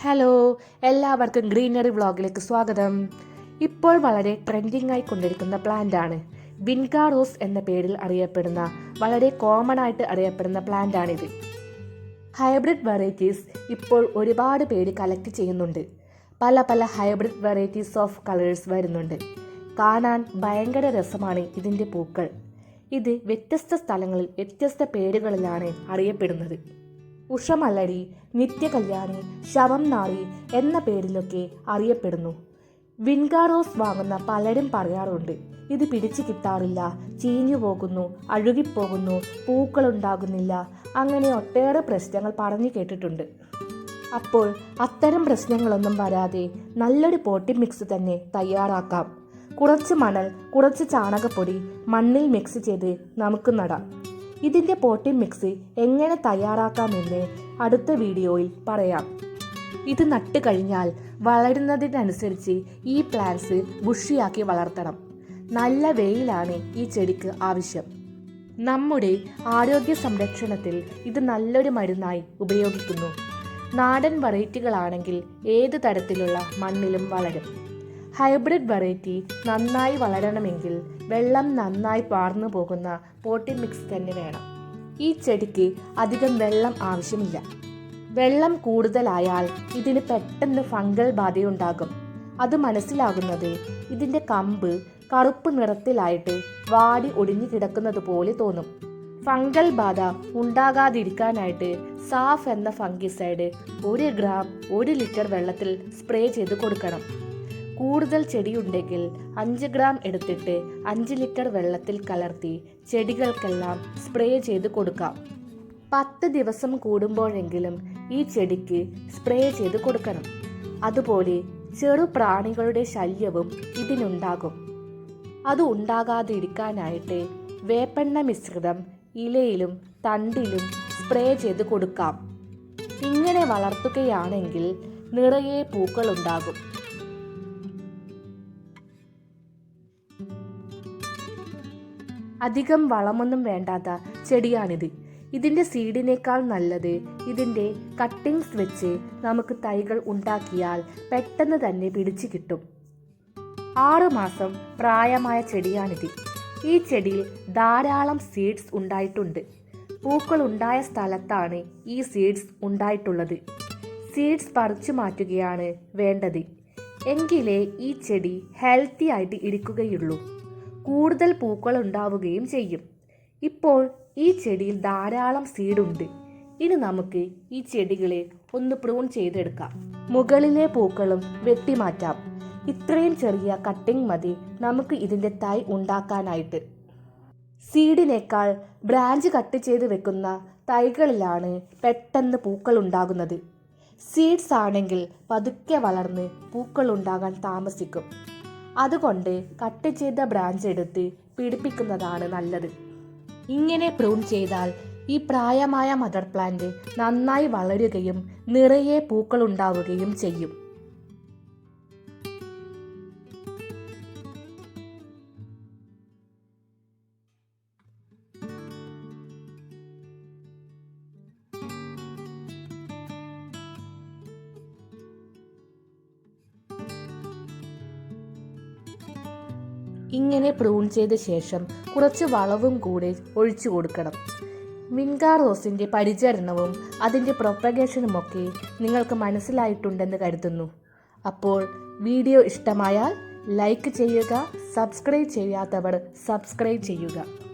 Hello എല്ലാവർക്കും greenery വ്ളോഗിലേക്ക് സ്വാഗതം. ഇപ്പോൾ വളരെ ട്രെൻഡിംഗ് ആയി കൊണ്ടിരിക്കുന്ന പ്ലാന്റ് ആണ്. വിൻകാ റോസ് എന്ന പേരിൽ അറിയപ്പെടുന്ന വളരെ കോമൺ ആയിട്ട് അറിയപ്പെടുന്ന പ്ലാന്റ് ആണിത്. ഹൈബ്രിഡ് വെറൈറ്റീസ് ഇപ്പോൾ ഒരുപാട് പേര് കളക്ട് ചെയ്യുന്നുണ്ട്. പല പല ഹൈബ്രിഡ് വെറൈറ്റീസ് ഓഫ് കളേഴ്സ് വരുന്നുണ്ട്. കാണാൻ ഭയങ്കര രസമാണ് ഇതിന്റെ പൂക്കൾ. ഇത് വ്യത്യസ്ത സ്ഥലങ്ങളിൽ വ്യത്യസ്ത പേരുകളിലാണ് അറിയപ്പെടുന്നത്. ഉഷമല്ലടി നിത്യകല്യാണി ശവം നാറി എന്ന പേരിലൊക്കെ അറിയപ്പെടുന്നു. വിൻഗാറോസ് വാങ്ങുന്ന പലരും പറയാറുണ്ട് ഇത് പിടിച്ചു കിട്ടാറില്ല ചീഞ്ഞു പോകുന്നു അഴുകിപ്പോകുന്നു പൂക്കളുണ്ടാകുന്നില്ല അങ്ങനെ ഒട്ടേറെ പ്രശ്നങ്ങൾ പറഞ്ഞു കേട്ടിട്ടുണ്ട്. അപ്പോൾ അത്തരം പ്രശ്നങ്ങളൊന്നും വരാതെ നല്ലൊരു പോട്ടി മിക്സ് തന്നെ തയ്യാറാക്കാം. കുറച്ച് മണൽ കുറച്ച് ചാണകപ്പൊടി മണ്ണിൽ മിക്സ് ചെയ്ത് നമുക്ക് നടാം. ഇതിന്റെ പോട്ടി മിക്സി എങ്ങനെ തയ്യാറാക്കാമെന്ന് അടുത്ത വീഡിയോയിൽ പറയാം. ഇത് നട്ട് കഴിഞ്ഞാൽ വളരുന്നതിനനുസരിച്ച് ഈ പ്ലാന്റ്സ് ബുഷിയാക്കി വളർത്തണം. നല്ല വെയിലാണ് ഈ ചെടിക്ക് ആവശ്യം. നമ്മുടെ ആരോഗ്യ സംരക്ഷണത്തിൽ ഇത് നല്ലൊരു മരുന്നായി ഉപയോഗിക്കുന്നു. നാടൻ വെറൈറ്റികളാണെങ്കിൽ ഏത് തരത്തിലുള്ള മണ്ണിലും വളരും. ഹൈബ്രിഡ് വെറൈറ്റി നന്നായി വളരണമെങ്കിൽ വെള്ളം നന്നായി പാർന്നു പോകുന്ന പോട്ടി മിക്സ് തന്നെ വേണം. ഈ ചെടിക്ക് അധികം വെള്ളം ആവശ്യമില്ല. വെള്ളം കൂടുതലായാൽ ഇതിന് പെട്ടെന്ന് ഫംഗൽ ബാധയുണ്ടാകും അത് മനസ്സിലാകുന്നത് ഇതിന്റെ കമ്പ് കറുപ്പ് നിറത്തിലായിട്ട് വാടി ഒടിഞ്ഞു കിടക്കുന്നത് പോലെ തോന്നും. ഫംഗൽ ബാധ ഉണ്ടാകാതിരിക്കാനായിട്ട് സാഫ് എന്ന ഫംഗിസൈഡ് ഒരു ഗ്രാം ഒരു ലിറ്റർ വെള്ളത്തിൽ സ്പ്രേ ചെയ്ത് കൊടുക്കണം. കൂടുതൽ ചെടിയുണ്ടെങ്കിൽ അഞ്ച് ഗ്രാം എടുത്തിട്ട് അഞ്ച് ലിറ്റർ വെള്ളത്തിൽ കലർത്തി ചെടികൾക്കെല്ലാം സ്പ്രേ ചെയ്ത് കൊടുക്കാം. പത്ത് ദിവസം കൂടുമ്പോഴെങ്കിലും ഈ ചെടിക്ക് സ്പ്രേ ചെയ്ത് കൊടുക്കണം. അതുപോലെ ചെറു പ്രാണികളുടെ ശല്യവും ഇതിനുണ്ടാകും. അത് ഉണ്ടാകാതിരിക്കാനായിട്ട് വേപ്പെണ്ണ മിശ്രിതം ഇലയിലും തണ്ടിലും സ്പ്രേ ചെയ്ത് കൊടുക്കാം. ഇങ്ങനെ വളർത്തുകയാണെങ്കിൽ നിറയെ പൂക്കളുണ്ടാകും. അധികം വളമൊന്നും വേണ്ടാത്ത ചെടിയാണിത്. ഇതിന്റെ സീഡിനേക്കാൾ നല്ലത് ഇതിന്റെ കട്ടിങ്സ് വെച്ച് നമുക്ക് തൈകൾ ഉണ്ടാക്കിയാൽ പെട്ടെന്ന് തന്നെ പിടിച്ചു കിട്ടും. ആറുമാസം പ്രായമായ ചെടിയാണിത്. ഈ ചെടിയിൽ ധാരാളം സീഡ്സ് ഉണ്ടായിട്ടുണ്ട്. പൂക്കൾ ഉണ്ടായ സ്ഥലത്താണ് ഈ സീഡ്സ് ഉണ്ടായിട്ടുള്ളത്. സീഡ്സ് പറിച്ചു മാറ്റുകയാണ് വേണ്ടത്. എങ്കിലേ ഈ ചെടി ഹെൽത്തി ആയിട്ട് ഇരിക്കുകയുള്ളൂ. കൂടുതൽ പൂക്കൾ ഉണ്ടാവുകയും ചെയ്യും. ഇപ്പോൾ ഈ ചെടിയിൽ ധാരാളം സീഡുണ്ട്. ഇനി നമുക്ക് ഈ ചെടികളെ ഒന്ന് പ്രൂൺ ചെയ്തെടുക്കാം. മുകളിലെ പൂക്കളും വെട്ടിമാറ്റാം. ഇത്രയും ചെറിയ കട്ടിംഗ് മതി നമുക്ക് ഇതിന്റെ തൈ ഉണ്ടാക്കാനായിട്ട്. സീഡിനേക്കാൾ ബ്രാഞ്ച് കട്ട് ചെയ്ത് വെക്കുന്ന തൈകളിലാണ് പെട്ടെന്ന് പൂക്കൾ ഉണ്ടാകുന്നത്. സീഡ്സ് ആണെങ്കിൽ പതുക്കെ വളർന്ന് പൂക്കൾ ഉണ്ടാകാൻ താമസിക്കും. അതുകൊണ്ട് കട്ട് ചെയ്ത ബ്രാഞ്ച് എടുത്ത് പിടിപ്പിക്കുന്നതാണ് നല്ലത്. ഇങ്ങനെ പ്രൂൺ ചെയ്താൽ ഈ പ്രായമായ മദർ പ്ലാന്റ് നന്നായി വളരുകയും നിറയെ പൂക്കൾ ഉണ്ടാവുകയും ചെയ്യും. ഇങ്ങനെ പ്രൂൺ ചെയ്ത ശേഷം കുറച്ച് വളവും കൂടെ ഒഴിച്ചു കൊടുക്കണം. മിൻകാർ റോസിന്റെ പരിചരണവും അതിന്റെ പ്രൊപ്പഗേഷനുമൊക്കെ നിങ്ങൾക്ക് മനസ്സിലായിട്ടുണ്ടെന്ന് കരുതുന്നു. അപ്പോൾ വീഡിയോ ഇഷ്ടമായാൽ ലൈക്ക് ചെയ്യുക സബ്സ്ക്രൈബ് ചെയ്യാത്തവർ സബ്സ്ക്രൈബ് ചെയ്യുക.